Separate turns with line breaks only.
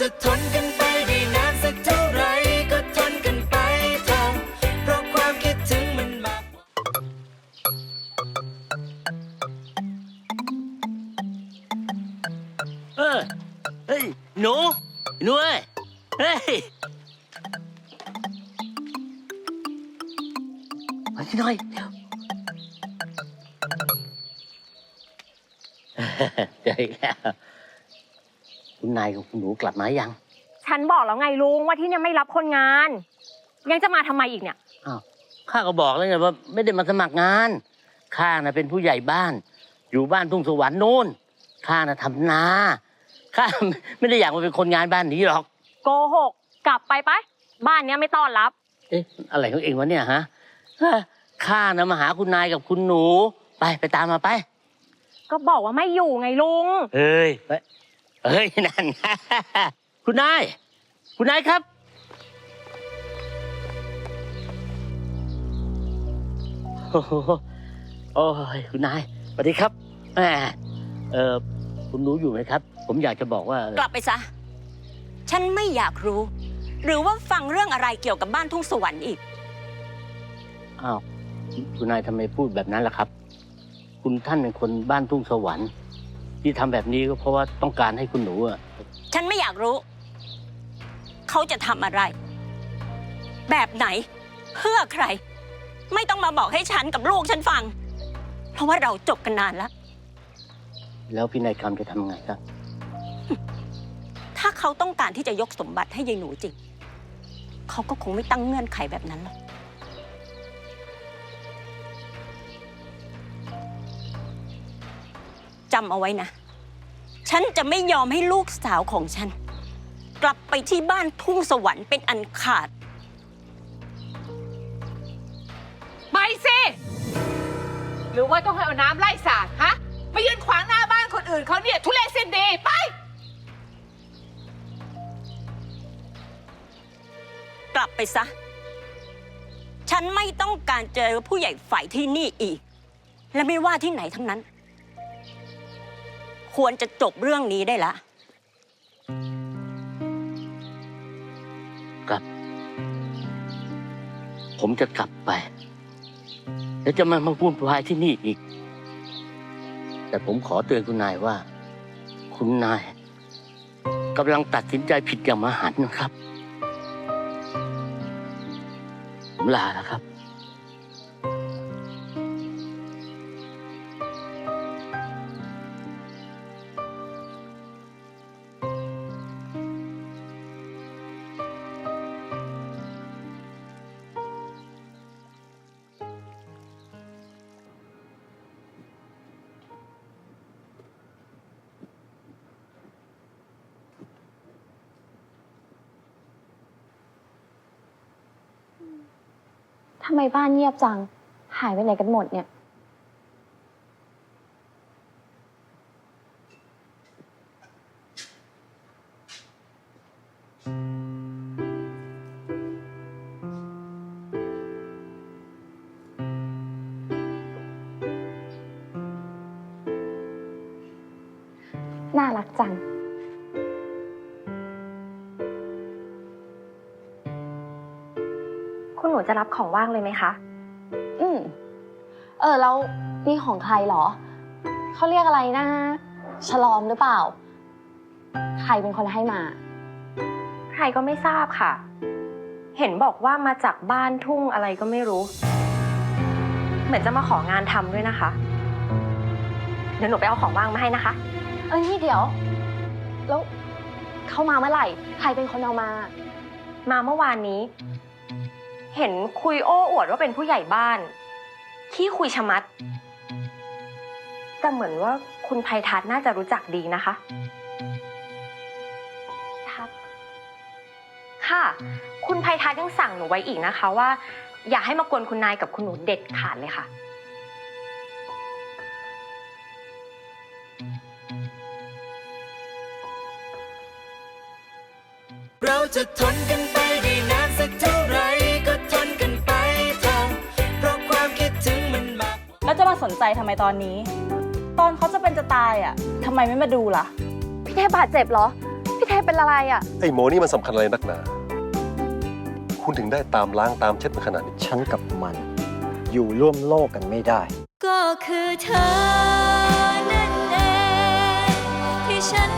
จะทนกันไปได้นานสักเท่าไรก็ทนกันไปเถอะเพราะความคิดถึงมันมาก
เออเฮ้ยหนูหนูเอ้ยเฮ้ยมาที่หน่อยเดี๋ยวเจออีกแล้ว คุณนายกับคุณหนูกลับมายัง
ฉันบอกแล้วไงลุงว่าที่เนี่ยไม่รับคนงาน ยังจะมาทำไมอีกเนี่ย
อ้าวข้าก็บอกแล้วไงว่าไม่ได้มาสมัครงานข้าน่ะเป็นผู้ใหญ่บ้าน อยู่บ้านทุ่งสวรรค์โน่นข้าน่ะทำนาข้าไม่ได้อยากมาเป็นคนงานบ้านนี้หรอก
โกหก กลับไปไปะบ้านเนี้ยไม่ต้อนรับ
เอ๊ะอะไรของเองวะเนี่ยฮะฮะข้านะมาหาคุณนายกับคุณหนู ไปไปตามมาไป
ก็บอกว่าไม่อยู่ไงลุง
เฮ้ยเฮ้ย เฮ้ยนั่น คุณนาย คุณนายครับ โอ้โหโอ้ยคุณนายสวัสดีครับแหมเออคุณหนูอยู่ไหมครับ ผมอยากจะบอกว่า
กลับไปซะ ฉันไม่อยากรู้ หรือว่าฟังเรื่องอะไรเกี่ยวกับบ้านทุ่งสวรรค์อีก
อ้าว คุณนายทำไมพูดแบบนั้นล่ะครับ คุณท่านเป็นคนบ้านทุ่งสวรรค์ ที่ทำแบบนี้ก็เพราะว่าต้องการให้คุณหนูอะ
ฉันไม่อยากรู้ เขาจะทำอะไร แบบไหน เพื่อใคร ไม่ต้องมาบอกให้ฉันกับลูกฉันฟัง เพราะว่าเราจบกันนานแล้ว
แล้วพินัยกรรมจะทำไงครับ
ถ้าเขาต้องการที่จะยกสมบัติให้ยายหนูจริง เขาก็คงไม่ตั้งเงื่อนไขแบบนั้นหรอกำเอาไว้นะ ฉันจะไม่ยอมให้ลูกสาวของฉัน กลับไปที่บ้านทุ่งสวรรค์เป็นอันขาด
ไปสิ หรือว่าต้องให้เอาน้ำไล่สาดฮะมายืนขวางหน้าบ้านคนอื่นเขาเนี่ย ทุเรศสิ้นดีไป
กลับไปซะ ฉันไม่ต้องการเจอผู้ใหญ่ฝ่ายที่นี่อีก และไม่ว่าที่ไหนทั้งนั้น ควรจะจบเรื่องนี้ได้ละ
กลับ ผมจะกลับไป แล้วจะมามาพูดพายที่นี่อีก แต่ผมขอเตือนคุณนายว่า คุณนายกำลังตัดสินใจผิดอย่างมหันต์นะครับผมลาแล้วครับำ
ไมบ้านเงียบจัง หายไปไหนกันหมดเนี่ย น่ารักจัง
คุณหนูจะรับของว่างเลยไหมคะ
อืม เออ แล้วนี่ของใครเหรอ เขาเรียกอะไรนะ ฉลอมหรือเปล่า ใครเป็นคนให้มา
ใครก็ไม่ทราบค่ะ เห็นบอกว่ามาจากบ้านทุ่งอะไรก็ไม่รู้ เหมือนจะมาของานทำด้วยนะคะ เดี๋ยวหนูไปเอาของว่างมาให้นะคะ
เอ้ยนี่เดี๋ยว แล้วเขามาเมื่อไหร่ ใครเป็นคนเอามา
มาเมื่อวานนี้ เห็นคุยโอ้อวดว่าเป็นผู้ใหญ่บ้าน ขี้คุยชะมัด แต่เหมือนว่าคุณภัยทัศน์น่าจะรู้จักดีนะคะ
ทัศน์
ค่ะ คุณภัยทัศน์ยังสั่งหนูไว้อีกนะคะว่า อย่าให้มากวนคุณนายกับคุณหนูเด็ดขาดเลยค่ะ
เราจะทนกันไป มา
สนใจทำไมตอนนี้ ตอนเขาจะเป็นจะตายอะทำไมไม่มาดูล่ะ
พี่เทพบาดเจ็บเหรอ พี่เทพเป็นอะไรอะ
ไอ้โมนี่มันสำคัญอะไรนักหนา คุณถึงได้ตามล้างตามเช็ดมาขนาดนี้
ฉันกับมัน อยู่ร่วมโลกกันไม่ได้
ก็คือเธอนั่นเองที่ฉัน